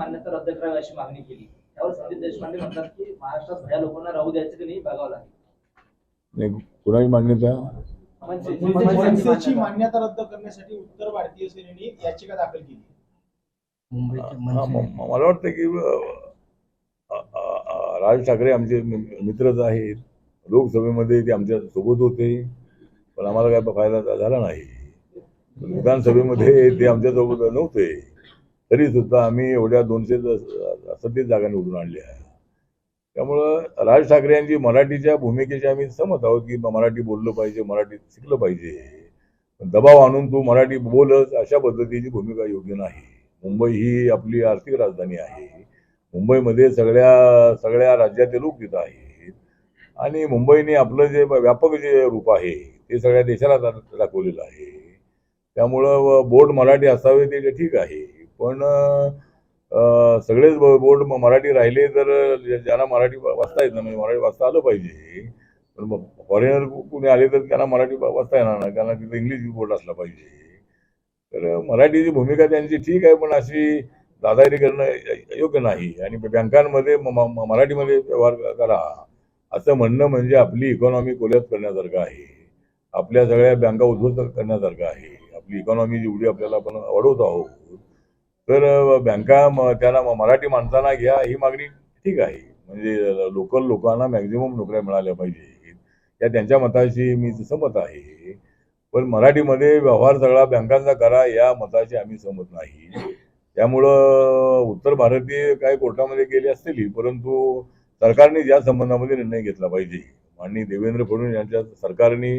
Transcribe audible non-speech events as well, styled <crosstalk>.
मान्यता रद्द करावी अशी मागणी केली. त्यावर संदीप देशपांडे म्हणतात की महाराष्ट्रात भया लोकांना राहू द्यायचं की नाही बघावं लागेल. कुणाची मान्यता मनसेची मान्यता रद्द करण्यासाठी उत्तर भारतीय सेनेने याचिका दाखल केली. हा, मला वाटतं की राज ठाकरे आमचे मित्रच आहेत. लोकसभेमध्ये ते आमच्यासोबत होते. पण आम्हाला काय फायदा झाला नाही. <laughs> विधानसभेमध्ये ते आमच्यासोबत नव्हते. तरी सुद्धा आम्ही एवढ्या दोनशे सत्तीस जागा निवडून आणल्या त्यामुळं राज ठाकरे यांची मराठीच्या भूमिकेच्या आम्ही सहमत आहोत की मराठी बोललं पाहिजे मराठी शिकलं पाहिजे. पण दबाव आणून तू मराठी बोलच अशा पद्धतीची भूमिका योग्य नाही. मुंबई ही आपली आर्थिक राजधानी आहे. मुंबईमध्ये सगळ्या सगळ्या राज्याचे लोक तिथं आहेत. आणि मुंबईने आपलं जे व्यापक जे रूप आहे ते सगळ्या देशाला दाखवलेलं आहे. त्यामुळं बोर्ड मराठी असावे ते ठीक आहे. पण सगळेच बोर्ड मराठी राहिले तर ज्यांना मराठी वाचता येत नाही म्हणजे मराठी वाचता आलं पाहिजे पण फॉरेनर कुणी आले तर त्यांना मराठी वाचता येणार नाही त्यांना तिथं इंग्लिश बोर्ड असला पाहिजे तर मराठीची भूमिका त्यांची ठीक आहे पण अशी दादागिरी करणं योग्य नाही. आणि बँकांमध्ये मराठीमध्ये व्यवहार करा. असं म्हणणं म्हणजे आपली इकॉनॉमी कोल्यात करण्यासारखं आहे. आपल्या सगळ्या बँका उद्ध्वस्त करण्यासारखं आहे. आपली इकॉनॉमी जेवढी आपल्याला आपण वाढवत आहोत तर बँका म- त्यांना मराठी माणसांना घ्या ही मागणी ठीक आहे. म्हणजे लोकल लोकांना मॅक्झिमम नोकऱ्या मिळाल्या पाहिजे. या त्यांच्या मताशी मी सहमत आहे. पण मराठीमध्ये व्यवहार सगळा बँकांचा करा या मताशी आम्ही सहमत नाही. त्यामुळं उत्तर भारतीय काय कोर्टामध्ये गेले असतील परंतु सरकारने या संबंधामध्ये निर्णय घेतला पाहिजे माननीय देवेंद्र फडणवीस यांच्या सरकारने